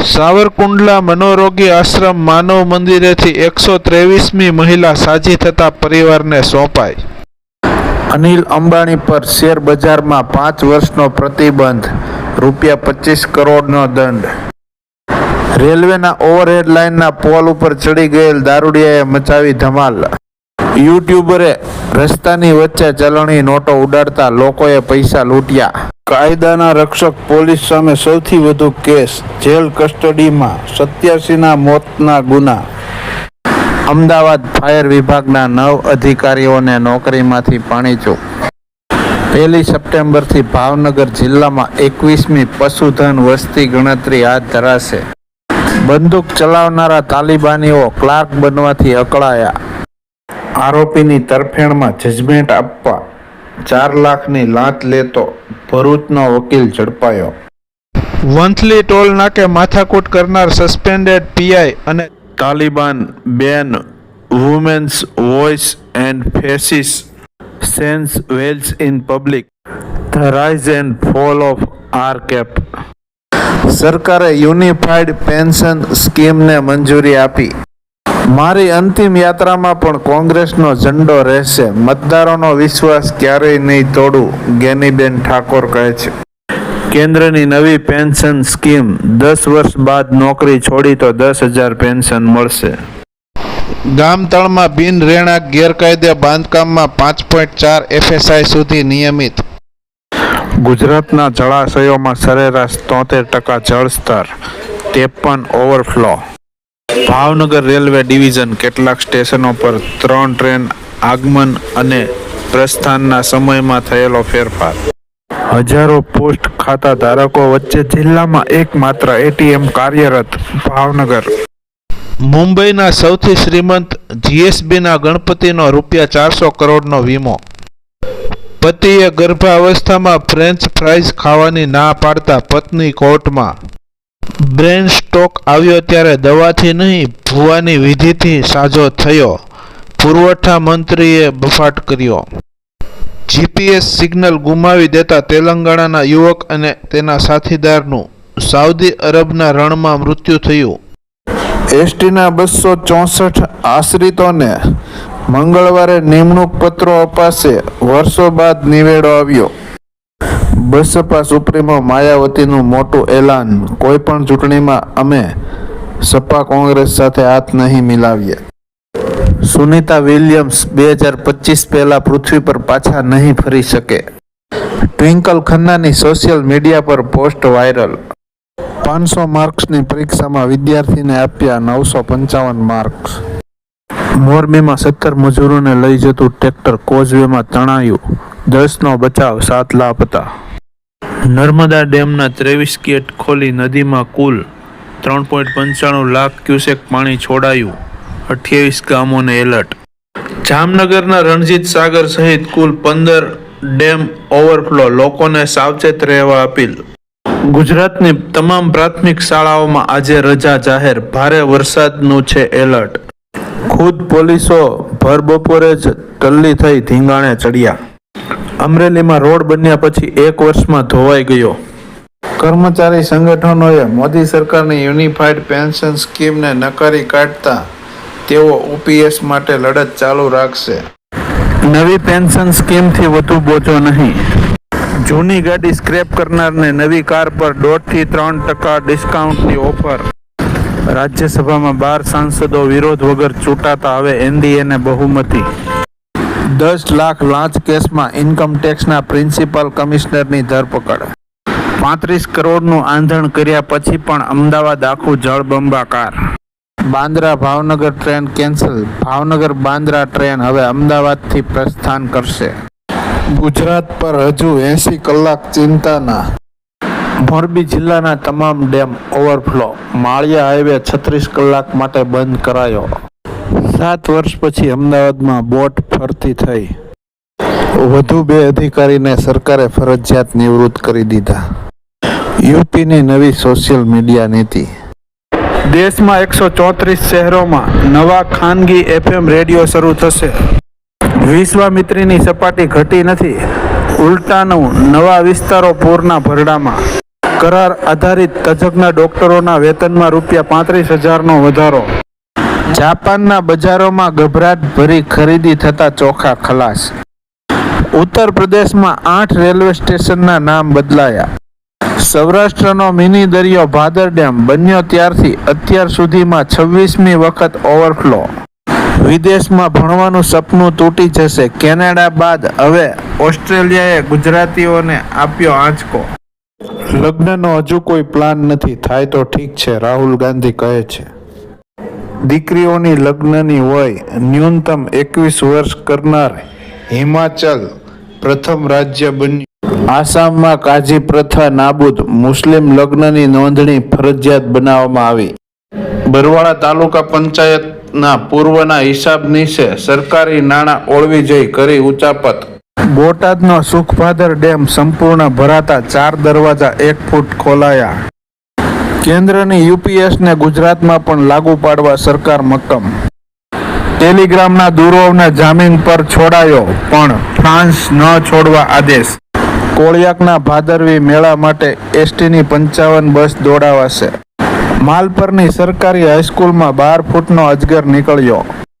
સાવરકુંડલા મનોરોગી આશ્રમ માનવ મંદિરેથી એકસો ત્રેવીસમી મહિલા સાજી થતા પરિવારને સોંપાઈ. અનિલ અંબાણી પર શેર બજારમાં પાંચ વર્ષનો પ્રતિબંધ, રૂપિયા પચીસ કરોડનો દંડ. રેલવેના ઓવરહેડ લાઇનના પોલ ઉપર ચડી ગયેલ દારૂડિયાએ મચાવી ધમાલ. યુટ્યુબરે રસ્તાની વચ્ચે ચલણી નોટો ઉડાડતા લોકોએ પૈસા લૂંટ્યા. કાયદાના રક્ષક પોલીસ સામે સૌથી વધુ કેસ જેલ કસ્ટડીમાં સત્યાસીના મોતના ગુના. અમદાવાદ ફાયર વિભાગના નવ અધિકારીઓને નોકરીમાંથી પાણીચું પહેલી સપ્ટેમ્બરથી ભાવનગર જિલ્લામાં એકવીસમી પશુધન વસ્તી ગણતરી હાથ ધરાશે. બંદૂક ચલાવનારા તાલિબાનીઓ ક્લાર્ક બનવાથી અકળાયા. આરોપીની તરફેણમાં જજમેન્ટ આપવા ચાર લાખની લાંચ લેતો ભરૂચનો વકીલ ઝડપાયો. વંથલી ટોલ નાકે માથાકૂટ કરનાર સસ્પેન્ડેડ પીઆઈ અને Taliban ban women's voice and faces sans veils in public the rise and fall of R cap સરકારે યુનિફાઈડ પેન્શન સ્કીમને મંજૂરી આપી. મારી અંતિમ યાત્રામાં પણ કોંગ્રેસનો ઝંડો રહેશે. મતદારોનો વિશ્વાસ ક્યારેય નહીં તોડું ગેનીબેન ઠાકોર કહે છે. કેન્દ્રની નવી પેન્શન સ્કીમ દસ વર્ષ બાદ નોકરી છોડી તો દસ હજાર પેન્શન મળશે. ગામતળમાં બિન રહેણાંક ગેરકાયદે બાંધકામમાં પાંચ પોઈન્ટ ચાર એફએસઆઈ સુધી નિયમિત. ગુજરાતના જળાશયોમાં સરેરાશ તોતેર ટકા જળસ્તર ત્રેપન ઓવરફ્લો. ભાવનગર રેલવે ડિવિઝન કેટલાક સ્ટેશનો પર ત્રણ ટ્રેન આગમન અને પ્રસ્થાનના સમયમાં થયેલો ફેરફાર. હજારો પોસ્ટ ખાતા ધારકો વચ્ચે જિલ્લામાં એકમાત્ર એટીએમ કાર્યરત ભાવનગર. મુંબઈના સૌથી શ્રીમંત જીએસબીના ગણપતિનો રૂપિયા ચારસો કરોડનો વીમો. પતિએ ગર્ભાવસ્થામાં ફ્રેન્ચ ફ્રાઈઝ ખાવાની ના પાડતા પત્ની કોર્ટમાં. બ્રેન સ્ટોક આવ્યો ત્યારે દવાથી નહીં, ભૂવાની વિધિથી સાજો થયો. પુરવઠા મંત્રીએ બફાટ કર્યો. જીપીએસ સિગ્નલ ગુમાવી દેતા તેલંગાણાના યુવક અને તેના સાથીદારનું સાઉદી અરબના રણમાં મૃત્યુ થયું. એસટીના બસો ચોસઠ આશ્રિતોને મંગળવારે નિમણૂક પત્રો અપાશે. વર્ષો બાદ નિવેડો આવ્યો. બસપા સુપ્રીમો માયાવતીનું મોટું એલાન. કોઈ પણ ચૂંટણીમાં અમે સપા કોંગ્રેસ સાથે હાથ નહીં મિલાવીએ. સુનિતા વિલિયમ્સ બે હજાર પચીસ પહેલાં પૃથ્વી પર પાછા નહીં ફરી શકે. ટ્વિંકલ ખન્નાની સોશિયલ મીડિયા પર પોસ્ટ વાયરલ. પાંચસો માર્ક્સની પરીક્ષામાં વિદ્યાર્થીને આપ્યા નવસો પંચાવન માર્ક્સ. મોરબીમાં સત્તર મજૂરોને લઈ જતું ટ્રેક્ટર કોઝવેમાં તણાયું. દસનો બચાવ, સાત લાપતા. નર્મદા ડેમના ત્રેવીસ ગેટ ખોલી નદીમાં કુલ ત્રણ પોઈન્ટ પંચાણું લાખ ક્યુસેક પાણી છોડાયું. અઠ્યાવીસ ગામોને એલર્ટ. જામનગરના રણજીત સાગર સહિત કુલ પંદર ડેમ ઓવરફ્લો લોકોને સાવચેત રહેવા અપીલ. ગુજરાતની તમામ પ્રાથમિક શાળાઓમાં આજે રજા જાહેર. ભારે વરસાદનું છે એલર્ટ. ખુદ પોલીસો ભર બપોરે જ ટલ્લી થઈ ધીંગાણે ચડ્યા. અમરેલીમાં રોડ બન્યા પછી એક વર્ષમાં ધોવાઈ ગયો. કર્મચારી સંગઠનોએ મોદી સરકારની યુનિફાઈડ પેન્શન સ્કીમને નકારી કાઢતા તેઓ ઓપીએસ માટે લડત ચાલુ રાખશે. નવી પેન્શન સ્કીમથી વધુ બોજો નહીં. જૂની ગાડી સ્ક્રેપ કરનારને નવી કાર પર દોઢથી ત્રણ ટકા ડિસ્કાઉન્ટની ઓફર. રાજ્યસભામાં બાર સાંસદો વિરોધ વગર ચૂંટાતા હવે એનડીએને બહુમતી. દસ લાખ લાંચ કેસમાં ઇન્કમ ટેક્સના પ્રિન્સિપલ કમિશનરની ધરપકડ. પાંત્રીસ કરોડનું આંધણ કર્યા પછી પણ અમદાવાદ આખું જળબંબાકાર Bandra Bhavnagar train cancel. Bhavnagar Bandra train હવે અમદાવાદથી પ્રસ્થાન કરશે. ગુજરાત પર હજુ એસી કલાક ચિંતાના. મોરબી જિલ્લાના તમામ ડેમ ઓવરફ્લો. માળિયા હાઈવે છત્રીસ કલાક માટે બંધ કરાયો. સાત વર્ષ પછી અમદાવાદમાં બોટ ફરતી થઈ. વધુ બે અધિકારીને સરકારે ફરજિયાત નિવૃત્ત કરી દીધા. યુપીની નવી સોશિયલ મીડિયા નીતિ. દેશમાં એકસો ચોત્રીસ શહેરોમાં નવા ખાનગી એફએમ રેડિયો શરૂ થશે. વિશ્વામિત્રીની સપાટી ઘટી નથી. ઉલટાનું નવા વિસ્તારો પૂરના ભરડામાં. કરાર આધારિત તજજ્ઞ ડોક્ટરોના વેતનમાં રૂપિયા પાંત્રીસ હજારનો વધારો. જાપાનના બજારોમાં ગભરાટ ભરી ખરીદી થતા ચોખા ખલાસ. ઉત્તર પ્રદેશમાં આઠ રેલવે સ્ટેશનના નામ બદલાયા. સૌરાષ્ટ્રનો મિની દરિયો ભાદર ડેમ બન્યો ત્યારથી અત્યાર સુધીમાં છવ્વીસમી વખત ઓવરફ્લો. વિદેશમાં ભણવાનું સપનું તૂટી જશે. કેનેડા બાદ હવે ઓસ્ટ્રેલિયાએ ગુજરાતીઓને આપ્યો આંચકો. લગ્નનો હજુ કોઈ પ્લાન નથી. થાય તો ઠીક છે, રાહુલ ગાંધી કહે છે. દીકરીઓની લગ્નની હોય, ન્યૂનતમ એકવીસ વર્ષ કરનાર હિમાચલ પ્રથમ રાજ્ય બન્યું. આસામમાં કાજી પ્રથા નાબૂદ મુસ્લિમ લગ્નની નોંધણી ફરજિયાત બનાવવામાં આવી. બરવાળા તાલુકા પંચાયતના પૂર્વના હિસાબનીશે સરકારી નાણાં ઓળવી જઈ કરી ઉચાપત. બોટાદનો સુખભાદર ડેમ સંપૂર્ણ ભરાતા ચાર દરવાજા એક ફૂટ ખોલાયા. કેન્દ્રની યુપીએસને ગુજરાતમાં પણ લાગુ પાડવા સરકાર મક્કમ. ટેલિગ્રામના દુરોવને જામીન પર છોડાયો, પણ ફ્રાન્સ ન છોડવા આદેશ. કોળિયાકના ભાદરવી મેળા માટે એસટીની પંચાવન બસ દોડાવાશે. માલપરની સરકારી હાઈસ્કૂલમાં બાર ફૂટનો અજગર નીકળ્યો.